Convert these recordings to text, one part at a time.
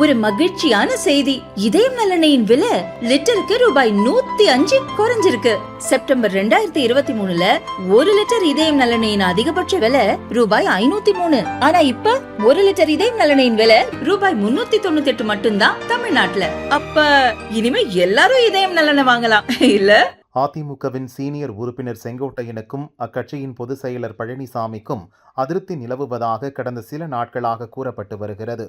ஒரு மகிழ்ச்சியான செய்தி. இதயம் நலனையின் விலை லிட்டருக்கு ரூபாய் நூத்தி அஞ்சு குறைஞ்சிருக்கு. செப்டம்பர் ரெண்டாயிரத்தி இருபத்தி மூணுல ஒரு லிட்டர் இதயம் நலனையின் அதிகபட்ச விலை ரூபாய் ஐநூத்தி மூணு. ஆனா இப்ப ஒரு லிட்டர் இதயம் நலனையின் விலை ரூபாய் முன்னூத்தி தொண்ணூத்தி எட்டு மட்டும்தான் தமிழ்நாட்டுல. அப்ப இனிமே எல்லாரும் இதயம் நலனை வாங்கலாம் இல்ல? அதிமுகவின் சீனியர் உறுப்பினர் செங்கோட்டையனுக்கும் அக்கட்சியின் பொதுச் செயலர் பழனிசாமிக்கும் அதிருப்தி நிலவுவதாக கடந்த சில நாட்களாக கூறப்பட்டு வருகிறது.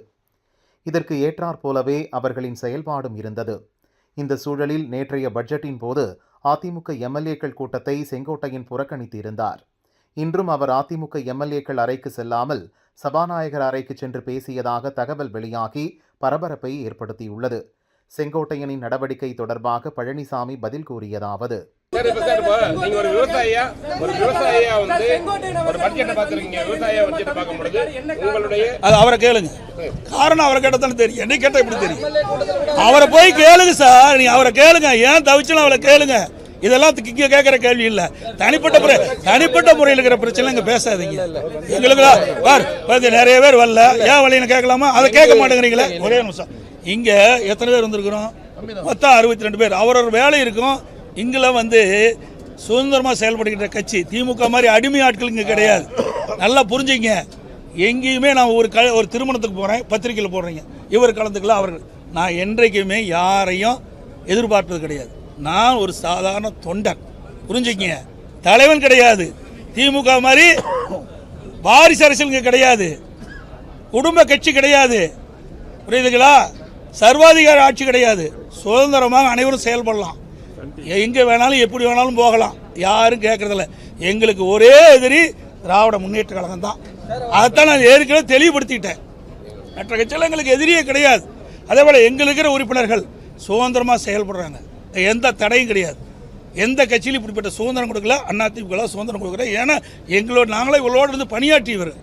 இதற்கு ஏற்றாற் போலவே அவர்களின் செயல்பாடும் இருந்தது. இந்த சூழலில் நேற்றைய பட்ஜெட்டின் போது அதிமுக எம்எல்ஏக்கள் கூட்டத்தை செங்கோட்டையன் புறக்கணித்திருந்தார். இன்றும் அவர் அதிமுக எம்எல்ஏக்கள் அறைக்கு செல்லாமல் சபாநாயகர் அறைக்கு சென்று பேசியதாக தகவல் வெளியாகி பரபரப்பை ஏற்படுத்தியுள்ளது. செங்கோட்டையனின் நடவடிக்கை தொடர்பாக பழனிசாமி பதில் கூறியதாவது. சார் இப்ப சார் இப்போ நீங்க ஒரு விவசாயியா ஒரு விவசாயியா வந்து ஒரு பட்ஜெட்டை பார்த்துருக்கீங்க. விவசாயியா பட்ஜெட்டை பார்க்கும் பொழுது உங்களுடைய அது அவரை கேளுங்க. காரணம் அவரை கேட்டதானே தெரியும். என்னை கேட்டால் எப்படி தெரியும்? அவரை போய் கேளுங்க சார். நீ அவரை கேளுங்க. ஏன் தவிச்சலும் அவரை கேளுங்க? இதெல்லாம் இங்க கேட்குற கேள்வி இல்ல. தனிப்பட்ட முறை தனிப்பட்ட முறையில் இருக்கிற பிரச்சனை இங்க பேசாதீங்க. எங்களுக்கு நிறைய பேர் வரல. ஏன் வழின்னு கேட்கலாமா? அதை கேட்க மாட்டேங்கிறீங்களே? ஒரே நிமிஷம். இங்க எத்தனை பேர் வந்திருக்கிறோம்? மொத்தம் அறுபத்தி ரெண்டு பேர். அவரவர் வேலை இருக்கும். இங்கெல்லாம் வந்து சுதந்திரமாக செயல்படுகின்ற கட்சி. திமுக மாதிரி அடிமை ஆட்கள் இங்கே கிடையாது. நல்லா புரிஞ்சுங்க. எங்கேயுமே நான் ஒரு க ஒரு திருமணத்துக்கு போகிறேன் பத்திரிக்கையில் போடுறீங்க. இவர் கலந்துக்கலாம் அவர்கள். நான் என்றைக்குமே யாரையும் எதிர்பார்ப்பது கிடையாது. நான் ஒரு சாதாரண தொண்டன். புரிஞ்சுக்கிங்க தலைவன் கிடையாது. திமுக மாதிரி வாரிசு அரசியல் இங்கே கிடையாது. குடும்ப கட்சி கிடையாது. புரியுதுங்களா? சர்வாதிகார ஆட்சி கிடையாது. சுதந்திரமாக அனைவரும் செயல்படலாம். எங்கே வேணாலும் எப்படி வேணாலும் போகலாம். யாரும் கேட்கறதில்ல. எங்களுக்கு ஒரே எதிரி திராவிட முன்னேற்ற கழகம் தான். அதைத்தான் நான் ஏற்கனவே தெளிவுபடுத்திட்டேன். மற்ற கட்சியில் எங்களுக்கு எதிரியே கிடையாது. அதே போல் எங்களுக்கிற உறுப்பினர்கள் சுதந்திரமாக செயல்படுறாங்க. எந்த தடையும் கிடையாது. எந்த கட்சியிலும் இப்படிப்பட்ட சுதந்திரம் கொடுக்கல. அதிமுக சுதந்திரம் கொடுக்கல. ஏன்னா எங்களோட நாங்களே இவ்வளோடு இருந்து பணியாற்றியவர்.